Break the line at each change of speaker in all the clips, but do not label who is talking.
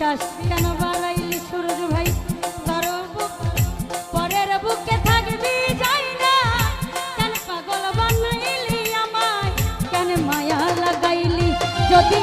বিশ্বাস। কেন বাড়াইলি সুরজ ভাই? কারও পরের বুকে থাকবি, যাই না। কেন পাগল বানাইলি আমায়? কেন মায়া লাগাইলি? যদি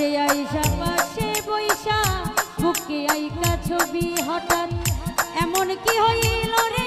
কাছে আইসা পাশে বৈশা বুকে আইকা ছবি হঠাৎ। এমন কি হইল রে